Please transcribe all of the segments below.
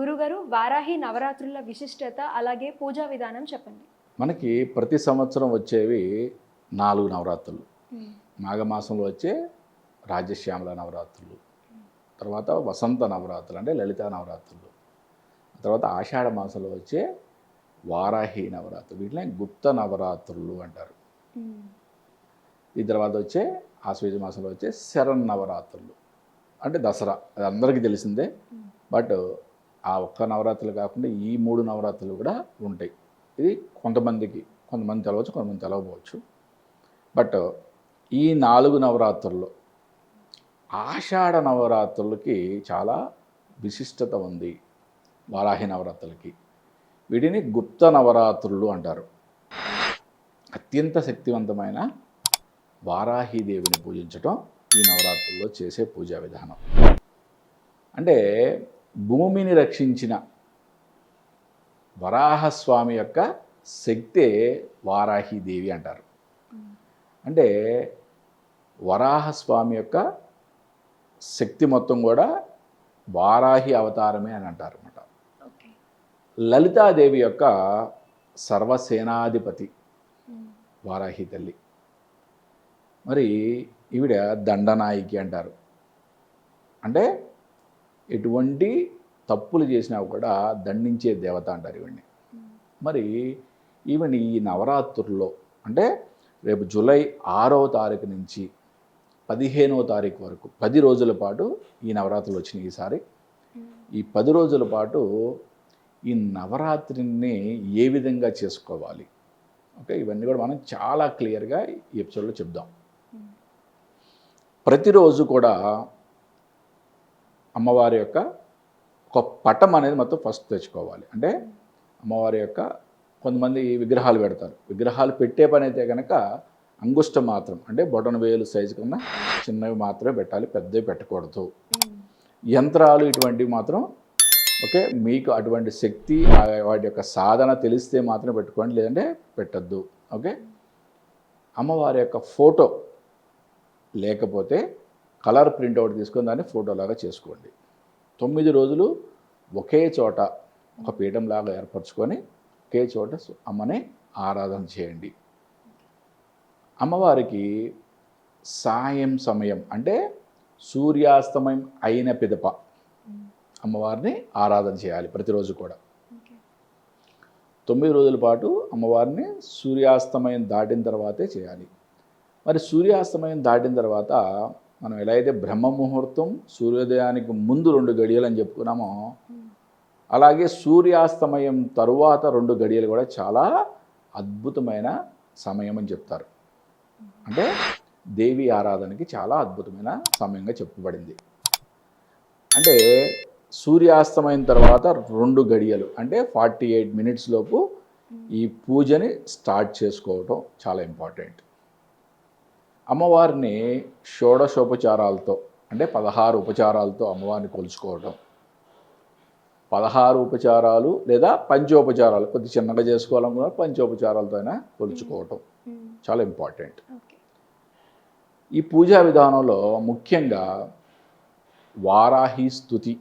గురుగారు వారాహి నవరాత్రుల విశిష్టత అలాగే పూజా విధానం చెప్పండి. మనకి ప్రతి సంవత్సరం వచ్చేవి నాలుగు నవరాత్రులు. మాఘమాసంలో వచ్చే రాజశ్యామల నవరాత్రులు. తర్వాత వసంత నవరాత్రులు అంటే లలిత నవరాత్రులు. తర్వాత ఆషాఢ మాసంలో వచ్చే వారాహి నవరాత్రులు. వీటిని గుప్త నవరాత్రులు అంటారు. ఈ తర్వాత వచ్చే ఆశ్వేజ మాసంలో వచ్చే శరణ్ నవరాత్రులు. అంటే దసరా. అది అందరికీ తెలిసిందే. బట్ ఆ ఒక్క నవరాత్రులు కాకుండా ఈ మూడు నవరాత్రులు కూడా ఉంటాయి. ఇది కొంతమందికి కొంతమంది తెలవచ్చు కొంతమంది తెలవకపోవచ్చు. బట్ ఈ నాలుగు నవరాత్రుల్లో ఆషాఢ నవరాత్రులకి చాలా విశిష్టత ఉంది. వారాహి నవరాత్రులకి. వీటిని గుప్త నవరాత్రులు అంటారు. అత్యంత శక్తివంతమైన వారాహీదేవిని పూజించటం ఈ నవరాత్రుల్లో చేసే పూజా విధానం. అంటే భూమిని రక్షించిన వరాహస్వామి యొక్క శక్తే వారాహీదేవి అంటారు. అంటే వరాహస్వామి యొక్క శక్తి మొత్తం కూడా వారాహి అవతారమే అని అంటారు అన్నమాట. ఓకే. లలితాదేవి యొక్క సర్వసేనాధిపతి వారాహి తల్లి. మరి ఈవిడ దండనాయికి అంటారు. అంటే ఎటువంటి తప్పులు చేసినా కూడా దండించే దేవత అంటారు ఇవన్నీ. మరి ఈవెన్ ఈ నవరాత్రుల్లో అంటే రేపు జూలై ఆరవ తారీఖు నుంచి పదిహేనవ తారీఖు వరకు పది రోజుల పాటు ఈ నవరాత్రులు వచ్చినాయి ఈసారి. ఈ పది రోజుల పాటు ఈ నవరాత్రిని ఏ విధంగా చేసుకోవాలి? ఓకే ఇవన్నీ కూడా మనం చాలా క్లియర్గా ఈ ఎపిసోడ్లో చెప్దాం. ప్రతిరోజు కూడా అమ్మవారి యొక్క ఒక పటం అనేది మొత్తం ఫస్ట్ తెచ్చుకోవాలి. అంటే అమ్మవారి యొక్క కొంతమంది విగ్రహాలు పెడతారు. విగ్రహాలు పెట్టే పని అయితే కనుక అంగుష్టం మాత్రం అంటే బొటన వేలు సైజు కన్నా చిన్నవి మాత్రమే పెట్టాలి పెద్దవి పెట్టకూడదు. యంత్రాలు ఇటువంటివి మాత్రం ఓకే మీకు అటువంటి శక్తి వాటి యొక్క సాధన తెలిస్తే మాత్రం పెట్టుకోండి లేదంటే పెట్టద్దు. ఓకే? అమ్మవారి యొక్క ఫోటో లేకపోతే కలర్ ప్రింట్అవుట్ తీసుకొని దాన్ని ఫోటోలాగా చేసుకోండి. తొమ్మిది రోజులు ఒకే చోట ఒక పీఠంలాగా ఏర్పరచుకొని ఒకే చోట అమ్మని ఆరాధన చేయండి. అమ్మవారికి సాయం సమయం అంటే సూర్యాస్తమయం అయిన పిదప అమ్మవారిని ఆరాధన చేయాలి ప్రతిరోజు కూడా. తొమ్మిది రోజుల పాటు అమ్మవారిని సూర్యాస్తమయం దాటిన తర్వాతే చేయాలి. మరి సూర్యాస్తమయం దాటిన తర్వాత మనం ఎలా అయితే బ్రహ్మ ముహూర్తం సూర్యోదయానికి ముందు రెండు గడియలు అని చెప్పుకున్నామో అలాగే సూర్యాస్తమయం తరువాత రెండు గడియలు కూడా చాలా అద్భుతమైన సమయం అని చెప్తారు. అంటే దేవి ఆరాధనకి చాలా అద్భుతమైన సమయంగా చెప్పబడింది. అంటే సూర్యాస్తమయం తర్వాత రెండు గడియలు అంటే ఫార్టీ ఎయిట్ మినిట్స్ లోపు ఈ పూజని స్టార్ట్ చేసుకోవటం చాలా ఇంపార్టెంట్. అమ్మవారిని షోడశోపచారాలతో అంటే పదహారు ఉపచారాలతో అమ్మవారిని కొలుచుకోవటం. పదహారు ఉపచారాలు లేదా పంచోపచారాలు కొద్ది చిన్నగా చేసుకోవాలనుకున్నా పంచోపచారాలతో అయినా కొలుచుకోవటం. చాలా ఇంపార్టెంట్. ఈ పూజా విధానంలో ముఖ్యంగా వారాహి స్థుతి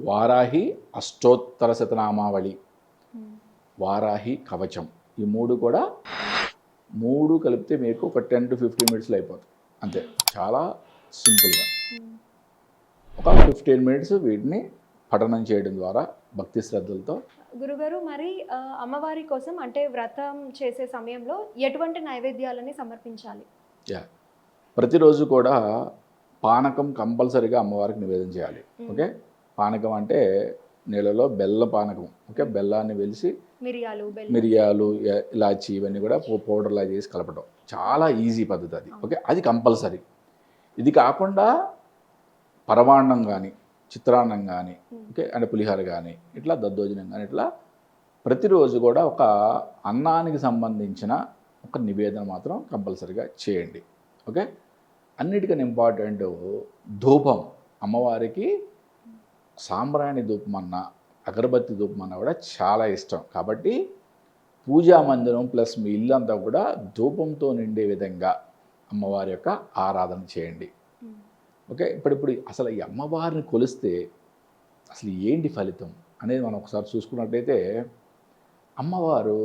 వారాహి అష్టోత్తర శతనామావళి వారాహి కవచం ఈ మూడు కూడా మూడు కలిపితే మీకు ఒక టెన్ టు ఫిఫ్టీన్ మినిట్స్లో అయిపోతుంది. అంతే. చాలా సింపుల్గా. ఒక ఫిఫ్టీన్ మినిట్స్ వీటిని పఠనం చేయడం ద్వారా భక్తి శ్రద్ధలతో. గురుగారు మరి అమ్మవారి కోసం అంటే వ్రతం చేసే సమయంలో ఎటువంటి నైవేద్యాలని సమర్పించాలి? యా. ప్రతిరోజు కూడా పానకం కంపల్సరీగా అమ్మవారికి నివేదన చేయాలి. ఓకే? పానకం అంటే నీళ్ళలో బెల్ల పానకం ఓకే? బెల్లాన్ని వెలిసి మిరియాలు మిరియాలు ఇలాచి ఇవన్నీ కూడా పౌడర్లా చేసి కలపడం చాలా ఈజీ పద్ధతి అది ఓకే? అది కంపల్సరీ. ఇది కాకుండా పరమాన్నం కానీ చిత్రాన్నం కానీ ఓకే? అంటే పులిహోర కానీ ఇట్లా దద్దోజనం కానీ ఇట్లా ప్రతిరోజు కూడా ఒక అన్నానికి సంబంధించిన ఒక నివేదన మాత్రం కంపల్సరీగా చేయండి ఓకే? అన్నిటికన్నా ఇంపార్టెంట్ ధూపం. అమ్మవారికి సాంబ్రాణి ధూపం అన్న అగరబత్తి ధూపం అన్న కూడా చాలా ఇష్టం. కాబట్టి పూజా మందిరం ప్లస్ మీ ఇల్లంతా కూడా ధూపంతో నిండే విధంగా అమ్మవారి యొక్క ఆరాధన చేయండి. ఓకే? ఇప్పుడు ఇప్పుడు అసలు ఈ అమ్మవారిని కొలిస్తే అసలు ఏంటి ఫలితం అనేది మనం ఒకసారి చూసుకున్నట్టయితే అమ్మవారు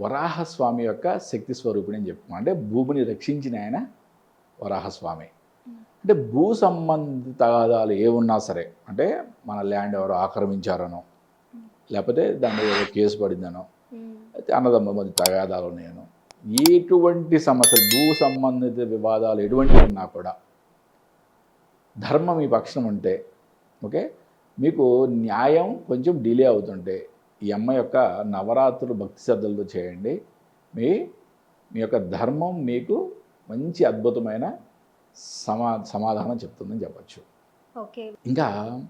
వరాహస్వామి యొక్క శక్తి స్వరూపిణి అని చెప్పుకున్నాం అంటే భూమిని రక్షించిన ఆయన వరాహస్వామి. అంటే భూ సంబంధిత తగాదాలు ఏమున్నా సరే అంటే మన ల్యాండ్ ఎవరు ఆక్రమించారనో లేకపోతే దాని మీద కేసు పడిందనో అన్నదమ్మ అయితే మధ్య తగాదాలు ఉన్నాయనో ఎటువంటి సమస్యలు భూ సంబంధిత వివాదాలు ఎటువంటి ఉన్నా కూడా ధర్మం మీ పక్షం ఉంటే ఓకే? మీకు న్యాయం కొంచెం డిలే అవుతుంటే ఈ అమ్మ యొక్క నవరాత్రులు భక్తి శ్రద్ధలతో చేయండి. మీ మీ యొక్క ధర్మం మీకు మంచి అద్భుతమైన సమా సమాధానం చెప్తుందని చెప్పచ్చు. ఓకే. ఇంకా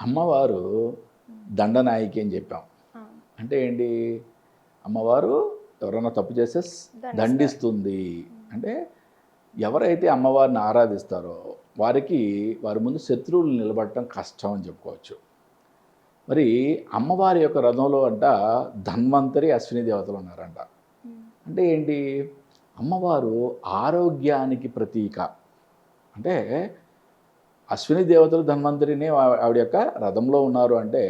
అమ్మవారు దండనాయకి అని చెప్పాం. అంటే ఏంటి? అమ్మవారు ఎవరైనా తప్పు చేస్తే. దండిస్తుంది. అంటే ఎవరైతే అమ్మవారిని ఆరాధిస్తారో వారికి వారి ముందు శత్రువులు నిలబడటం కష్టం అని చెప్పుకోవచ్చు. మరి అమ్మవారి యొక్క రథంలో అంట ధన్వంతరి అశ్విని దేవతలు ఉన్నారంట. అంటే ఏంటి? అమ్మవారు ఆరోగ్యానికి ప్రతీక. అంటే అశ్విని దేవతలు ధన్వంతరిని ఆవిడ యొక్క రథంలో ఉన్నారు అంటే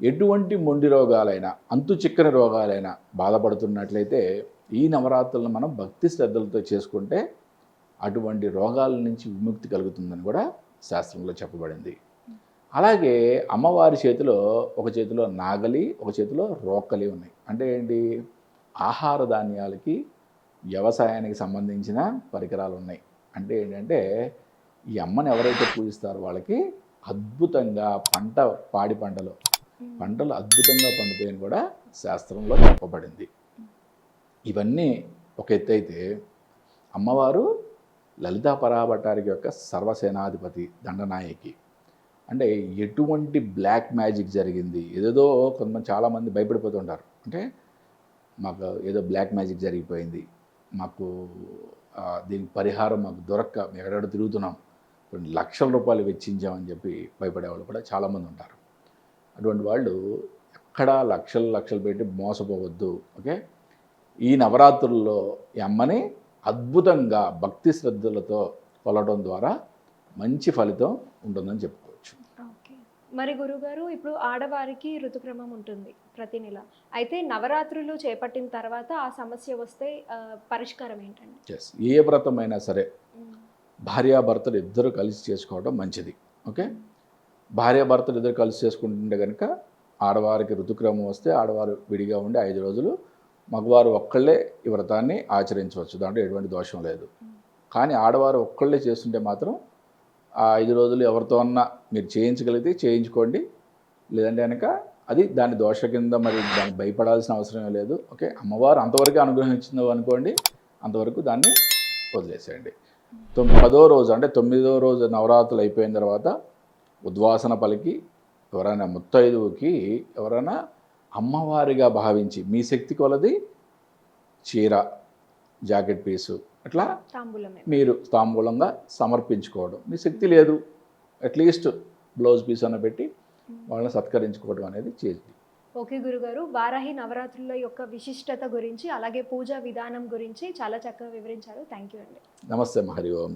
ఎటువంటి మొండి రోగాలైనా అంతు చిక్కని రోగాలైనా బాధపడుతున్నట్లయితే ఈ నవరాత్రులను మనం భక్తి శ్రద్ధలతో చేసుకుంటే అటువంటి రోగాల నుంచి విముక్తి కలుగుతుందని కూడా శాస్త్రంలో చెప్పబడింది. అలాగే అమ్మవారి చేతిలో ఒక చేతిలో నాగలి ఒక చేతిలో రోకలి ఉన్నాయి. అంటే ఏంటి? ఆహార ధాన్యాలకి వ్యవసాయానికి సంబంధించిన పరికరాలు ఉన్నాయి. అంటే ఏంటంటే ఈ అమ్మని ఎవరైతే పూజిస్తారో వాళ్ళకి అద్భుతంగా పంట పాడి పంటలు పంటలు అద్భుతంగా పండుతాయని కూడా శాస్త్రంలో చెప్పబడింది. ఇవన్నీ ఒక ఎత్తు అయితే అమ్మవారు లలితా పరాభట్టారికి యొక్క సర్వసేనాధిపతి దండనాయకి. అంటే ఎటువంటి బ్లాక్ మ్యాజిక్ జరిగింది ఏదేదో కొంతమంది చాలామంది భయపడిపోతుంటారు. అంటే మాకు ఏదో బ్లాక్ మ్యాజిక్ జరిగిపోయింది మాకు దీనికి పరిహారం మాకు దొరక్క మేము ఎక్కడెక్కడ తిరుగుతున్నాం కొన్ని లక్షల రూపాయలు వెచ్చించామని చెప్పి భయపడేవాళ్ళు కూడా చాలామంది ఉంటారు. అటువంటి వాళ్ళు ఎక్కడా లక్షలు లక్షలు పెట్టి మోసపోవద్దు ఓకే? ఈ నవరాత్రుల్లో ఈ అమ్మని అద్భుతంగా భక్తి శ్రద్ధలతో కొలవడం ద్వారా మంచి ఫలితం ఉంటుందని చెప్పుకోవచ్చు. మరి గురుగారు ఇప్పుడు ఆడవారికి ఋతుక్రమం ఉంటుంది ప్రతి నెల. అయితే నవరాత్రులు చేపట్టిన తర్వాత ఆ సమస్య వస్తే పరిష్కారం ఏంటండి? ఏ వ్రతమైనా సరే భార్యాభర్తలు ఇద్దరు కలిసి చేసుకోవడం మంచిది. ఓకే? భార్యాభర్తలు ఇద్దరు కలిసి చేసుకుంటుంటే కనుక ఆడవారికి ఋతుక్రమం వస్తే ఆడవారు విడిగా ఉండి ఐదు రోజులు మగవారు ఒక్కళ్ళే ఈ వ్రతాన్ని ఆచరించవచ్చు. దాంట్లో ఎటువంటి దోషం లేదు. కానీ ఆడవారు ఒక్కళ్ళే చేస్తుంటే మాత్రం ఆ ఐదు రోజులు ఎవరితో అన్నా మీరు చేయించగలిగితే చేయించుకోండి. లేదంటే కనుక అది దాని దోష కింద మరి దానికి భయపడాల్సిన అవసరం లేదు. ఓకే? అమ్మవారు అంతవరకు అనుగ్రహించిందో అనుకోండి. అంతవరకు దాన్ని వదిలేసేయండి. తొమ్మిది పదో రోజు అంటే తొమ్మిదో రోజు నవరాత్రులు అయిపోయిన తర్వాత ఉద్వాసన పలికి ఎవరైనా ముత్తైదువుకి ఎవరైనా అమ్మవారిగా భావించి మీ శక్తి కొలది చీర జాకెట్ పీసు అట్లా తాంబూలమే. మీరు తాంబూలంగా సమర్పించుకోవడం. మీ శక్తి లేదు. అట్లీస్ట్ బ్లౌజ్ పీస్ అన్న పెట్టి వాళ్ళని సత్కరించుకోవడం అనేది చేయండి. ఓకే గురుగారు. వారాహి నవరాత్రుల యొక్క విశిష్టత గురించి అలాగే పూజా విధానం గురించి చాలా చక్కగా వివరించారు. థ్యాంక్ యూ అండి. నమస్తే హరి ఓం